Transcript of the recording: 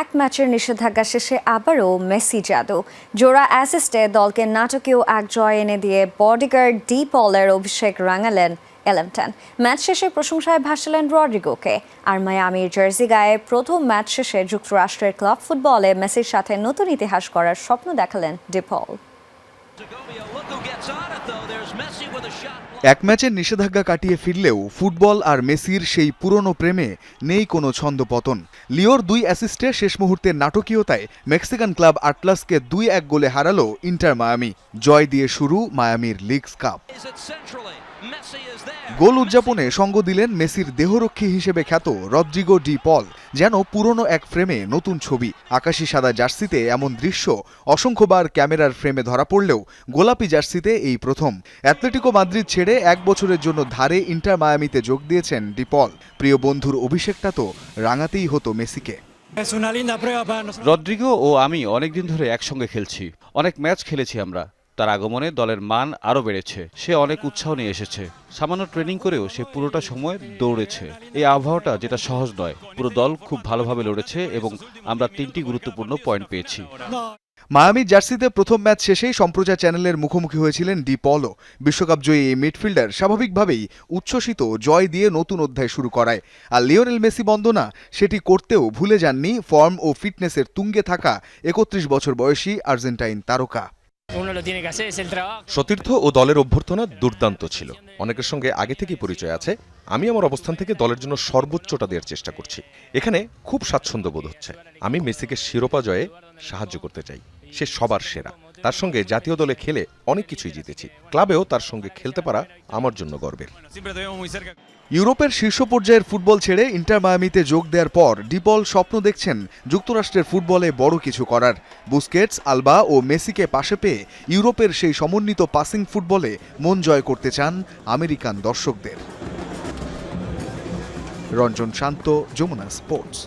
এক ম্যাচের নিষেধাজ্ঞা শেষে আবারও মেসি জাদু। জোড়া অ্যাসিস্টে দলকে নাটকীয় এক জয় এনে দিয়ে বডিগার্ড ডি পলের অভিষেক রাঙালেন এলেমটন। ম্যাচ শেষে প্রশংসায় ভাসালেন রড্রিগোকে। আর মায়ামির জার্সি গায়ে প্রথম ম্যাচ শেষে যুক্তরাষ্ট্রের ক্লাব ফুটবলে মেসির সাথে নতুন ইতিহাস করার স্বপ্ন দেখালেন ডিপল। এক ম্যাচের নিষেধাজ্ঞা কাটিয়ে ফিরলেও ফুটবল আর মেসির সেই পুরনো প্রেমে নেই কোনো ছন্দপতন লিওর দুই অ্যাসিস্টে শেষ মুহূর্তের নাটকীয়তায় মেক্সিকান ক্লাব আটলাসকে দুই এক গোলে হারালো ইন্টার মায়ামি। জয় দিয়ে শুরু মায়ামির লিগস কাপ. গোল উদযাপনে সঙ্গ দিলেন মেসির দেহরক্ষী হিসেবে খ্যাত রদ্রিগো ডি পল। যেন পুরনো এক ফ্রেমে নতুন ছবি আকাশি সাদা জার্সিতে এমন দৃশ্য অসংখ্যবার ক্যামেরার ফ্রেমে ধরা পড়লেও গোলাপি জার্সিতে এই প্রথম। অ্যাথলেটিকো মাদ্রিদ ছেড়ে এক বছরের জন্য ধারে ইন্টার মায়ামিতে যোগ দিয়েছেন ডিপল। প্রিয় বন্ধুর অভিষেকটা তো রাঙাতেই হতো মেসিকে. রদ্রিগো ও আমি অনেকদিন ধরে একসঙ্গে খেলছি। অনেক ম্যাচ খেলেছি আমরা। তার আগমনে দলের মান আরও বেড়েছে। সে অনেক উৎসাহ নিয়ে এসেছে। সামান্য ট্রেনিং করেও সে পুরোটা সময় দৌড়েছে। এই আবহাওয়াটা যেটা সহজ নয় পুরো দল খুব ভালোভাবে লড়েছে এবং আমরা তিনটি গুরুত্বপূর্ণ পয়েন্ট পেয়েছি। No, মায়ামির জার্সিতে প্রথম ম্যাচ শেষেই সম্প্রচার চ্যানেলের মুখোমুখি হয়েছিলেন ডি পলও বিশ্বকাপ জয়ী এই মিডফিল্ডার স্বাভাবিকভাবেই উচ্ছ্বসিত জয় দিয়ে নতুন অধ্যায় শুরু করায়। আর লিওনেল মেসি বন্দনা সেটি করতেও ভুলে যাননি। ফর্ম ও ফিটনেসের তুঙ্গে থাকা একত্রিশ বছর বয়সী আর্জেন্টাইন তারকা। সতীর্থ ও দলের অভ্যর্থনা দুর্দান্ত ছিল। অনেকের সঙ্গে আগে থেকেই পরিচয় আছে। আমি আমার অবস্থান থেকে দলের জন্য সর্বোচ্চটা দেওয়ার চেষ্টা করছি। এখানে খুব স্বাচ্ছন্দ্য বোধ হচ্ছে। আমি মেসিকে শিরোপা জয়ে সাহায্য করতে চাই। সে সবার সেরা। তার সঙ্গে জাতীয় দলে খেলে অনেক কিছুই জিতেছি। ক্লাবেও তার সঙ্গে খেলতে পারা আমার জন্য গর্বের. ইউরোপের শীর্ষ পর্যায়ের ফুটবল ছেড়ে ইন্টার মায়ামিতে যোগ দেওয়ার পর ডিপল স্বপ্ন দেখছেন যুক্তরাষ্ট্রের ফুটবলে বড় কিছু করার। বুস্কেটস, আলবা ও মেসিকে পাশে পেয়ে ইউরোপের সেই সমন্বিত পাসিং ফুটবলে মন জয় করতে চান আমেরিকান দর্শকদের। রঞ্জন শান্ত, যমুনা স্পোর্টস।